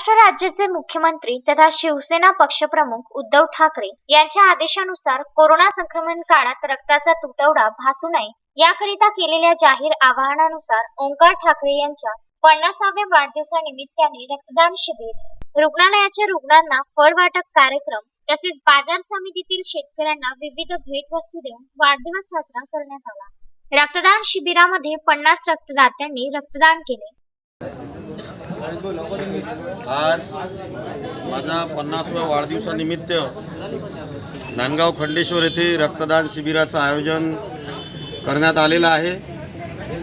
महाराष्ट्र राज्याचे मुख्यमंत्री तथा शिवसेना पक्षप्रमुख उद्धव ठाकरे यांच्या आदेशानुसार कोरोना संक्रमण काळात रक्ताचा तुटवडा भासू नये. याकरिता केलेल्या जाहीर आवाहनानुसार ओंकार ठाकरे यांच्या पन्नासाव्या वाढदिवसानिमित्ताने रक्तदान शिबिर रुग्णालयाच्या रुग्णांना फळ वाटप कार्यक्रम तसेच बाजार समितीतील शेतकऱ्यांना विविध भेटवस्तू देऊन वाढदिवस साजरा करण्यात आला. रक्तदान शिबिरामध्ये पन्नास रक्तदात्यांनी रक्तदान केले. आज माझा पन्नासव्या वाढदिवसानिमित्त नांदगाव खंडेश्वर येथे रक्तदान शिबिराचं आयोजन करण्यात आलेलं आहे.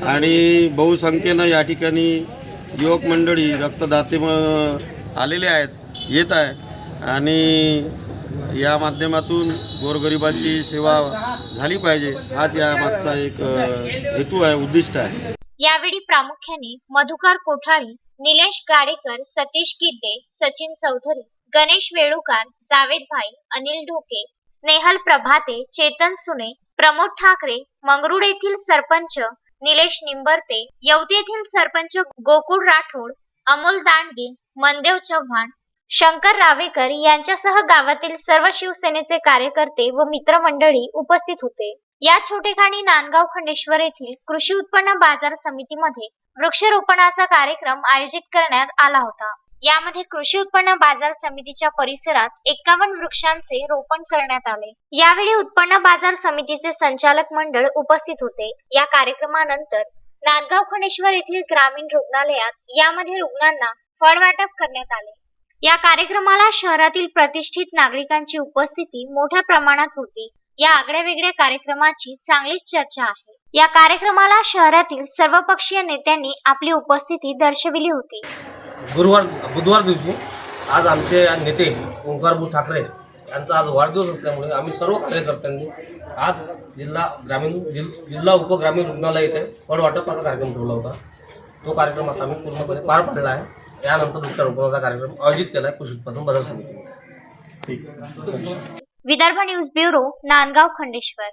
आणि बहुसंख्येनं या ठिकाणी युवक मंडळी रक्तदाते आलेले आहेत येत आहे. आणि या माध्यमातून गोरगरिबांची सेवा झाली पाहिजे हाच या मागचा एक हेतू आहे उद्दिष्ट आहे. यावेळी प्रामुख्याने मधुकर कोठारी निलेश गाडेकर सतीश गिड्डे सचिन चौधरी गणेश वेळुकार जावेद भाई अनिल ढोके स्नेहल प्रभाते चेतन सुने प्रमोद ठाकरे मंगरुड येथील सरपंच निलेश निंबरते यवती येथील सरपंच गोकुळ राठोड अमोल दांडगे मनदेव चव्हाण शंकर रावेकर यांच्यासह गावातील सर्व शिवसेनेचे कार्यकर्ते व मित्रमंडळी उपस्थित होते. या छोटेखानी नांदगाव खंडेश्वर येथील कृषी उत्पन्न बाजार समितीमध्ये वृक्षरोपणाचा कार्यक्रम आयोजित करण्यात आला होता. यामध्ये कृषी उत्पन्न बाजार समितीच्या परिसरात एकावन्न वृक्षांचे रोपण करण्यात आले. यावेळी उत्पन्न बाजार समितीचे संचालक मंडळ उपस्थित होते. या कार्यक्रमानंतर नांदगाव खंडेश्वर येथील ग्रामीण रुग्णालयात यामध्ये रुग्णांना फळ वाटप करण्यात आले. या कार्यक्रमाला शहरातील प्रतिष्ठित नागरिकांची उपस्थिती मोठ्या प्रमाणात होती. या आगळ्या वेगळ्या कार्यक्रमाची चांगलीच चर्चा आहे. या कार्यक्रमाला शहरातील सर्वपक्षीय नेत्यांनी आपली उपस्थिती दर्शविली होती. गुरुवार बुधवार दिवशी आज आमचे नेते ओंकारभाऊ ठाकरे यांचा आज वाढदिवस असल्यामुळे आम्ही सर्व कार्यकर्त्यांनी आज जिल्हा ग्रामीण जिल जिल्हा उपग्रामीण रुग्णालय येथे फळ वाटपाचा कार्यक्रम ठेवला होता. तो कार्यक्रम आता आम्ही पूर्णपणे पार पाडला आहे. यानंतर वृक्षारोपणाचा कार्यक्रम आयोजित केला आहे. कृषी उत्पादन बाजार समितीमध्ये विदर्भ न्यूज ब्युरो नांदगाव खंडेश्वर.